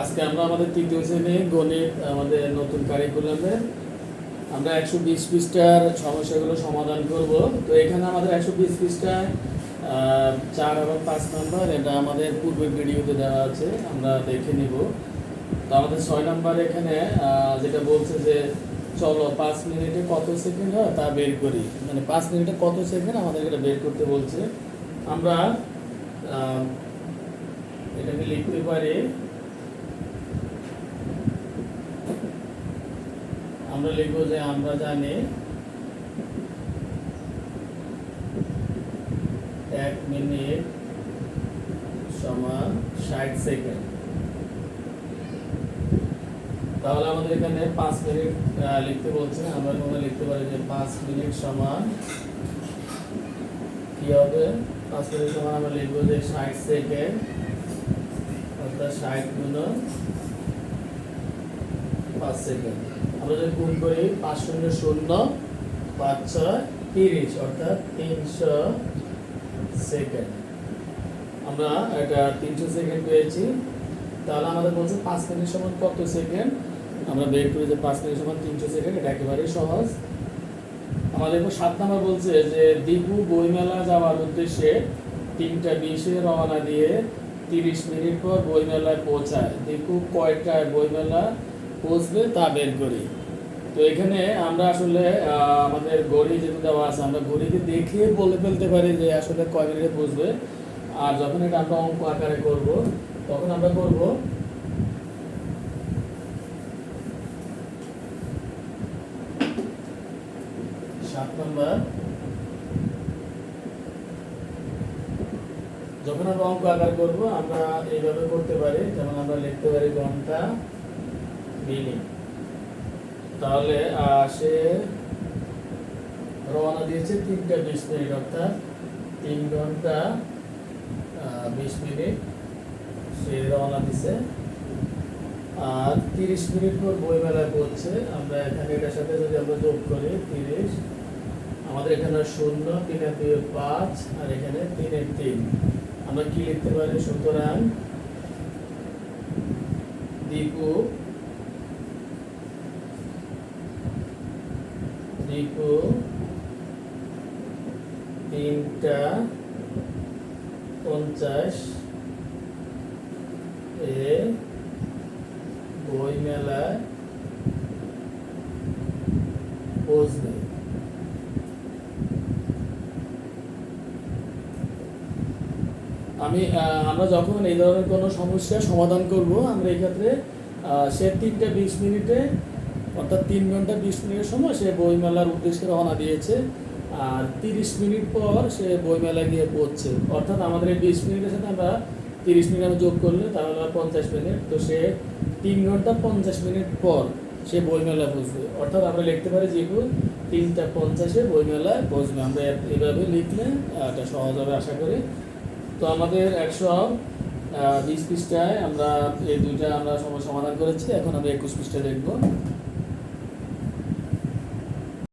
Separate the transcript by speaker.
Speaker 1: আজকে আমরা আমাদের তৃতীয় শ্রেণি গণিত আমাদের নতুন কারিকুলামের আমরা একশো বিশ পৃষ্ঠার সমস্যাগুলো সমাধান করব। তো এখানে আমাদের একশো বিশ পৃষ্ঠায় চার এবং পাঁচ নাম্বার, এটা আমাদের পূর্বের ভিডিওতে দেওয়া আছে, আমরা দেখে নিব। তো আমাদের ছয় নাম্বার এখানে যেটা বলছে যে, চলো পাঁচ মিনিটে কত সেকেন্ড হয় তা বের করি। মানে পাঁচ মিনিটে কত সেকেন্ড আমাদের এটা বের করতে বলছে। আমরা এটাকে লিখতে পারি আমরা লিখব যে আমরা জানি এক মিনিট সমান ষাট সেকেন্ড। তাহলে আমাদের এখানে পাঁচ মিনিট লিখতে বলছে। আমরা এখানে লিখতে পারি যে পাঁচ মিনিট সমান কি হবে? পাঁচ মিনিট সমান আমরা লিখব যে ষাট সেকেন্ড, অর্থাৎ ষাট গুণন পাঁচ সেকেন্ড। আমরা যদি গুণ করি, পাঁচ শূন্য শূন্য, পাঁচ তিরিশ, অর্থাৎ তিনশো সেকেন্ড। আমরা এটা তিনশো সেকেন্ড পেয়েছি। তাহলে আমাদের বলছে পাঁচ মিনিট কত সেকেন্ড? আমরা বের করি যে পাঁচ মিনিট তিনশো সেকেন্ড, এটা একেবারেই সহজ। আমাদের সাত নাম্বার বলছে যে, দীপু বইমেলা যাওয়ার উদ্দেশ্যে তিনটা বিশে রওনা দিয়ে তিরিশ মিনিট পর বইমেলায় পৌঁছায়। দীপু কয়টায় বইমেলা? পৌঁছবে তা বের করি। তো এখানে আমরা আসলে আমাদের ঘড়ি যেহেতু দেওয়া আছে, আমরা ঘড়িতে দেখে বলে ফেলতে পারি যে আসলে কয় মিনিটে পৌঁছবে আর যখন এটা আমরা অঙ্ক আকারে করব, তখন আমরা করব সাত নম্বর। যখন আমরা অঙ্ক আকার করব, আমরা এইভাবে করতে পারি, যেমন আমরা লিখতে পারি ঘণ্টা মিনিট তাহলে সে রওনা দিয়েছে তিনটা বিশ মিনিট অর্থাৎ তিন ঘণ্টা বিশ মিনিট সে রওনা দিছে। আর তিরিশ মিনিট পর বইমেলায় পড়ছে। আমরা এখানে এটার সাথে যদি আমরা যোগ করি, তিরিশ, আমাদের এখানে শূন্য তিনের দুই, পাঁচ, আর এখানে তিনের তিন। আমরা কি লিখতে পারি? সুতরাং দীপু দীপু তিনটা পঞ্চাশ এ বই মেলায় বসবে। আমি আমরা যখন এই ধরনের কোনো সমস্যার সমাধান করব আমরা এই ক্ষেত্রে আহ, সে তিনটা বিশ মিনিটে অর্থাৎ তিন ঘণ্টা বিশ মিনিটের সময় সে বইমেলার উদ্দেশ্যে রওনা দিয়েছে আর তিরিশ মিনিট পর সে বইমেলা গিয়ে পড়ছে। অর্থাৎ আমাদের এই বিশ মিনিটের সাথে আমরা তিরিশ মিনিট আমরা যোগ করলে তাহলে পঞ্চাশ মিনিট। তো সে তিন ঘণ্টা পঞ্চাশ মিনিট পর সে বইমেলা বসবে অর্থাৎ আমরা লিখতে পারি যেহেতু তিনটা পঞ্চাশে বইমেলায় বসবে আমরা এভাবে লিখলে এটা সহজ হবে আশা করি। তো আমাদের একশো বিশ পৃষ্ঠায় আমরা এই দুইটা আমরা সমাধান করেছি। এখন আমরা একুশ পৃষ্ঠা দেখব।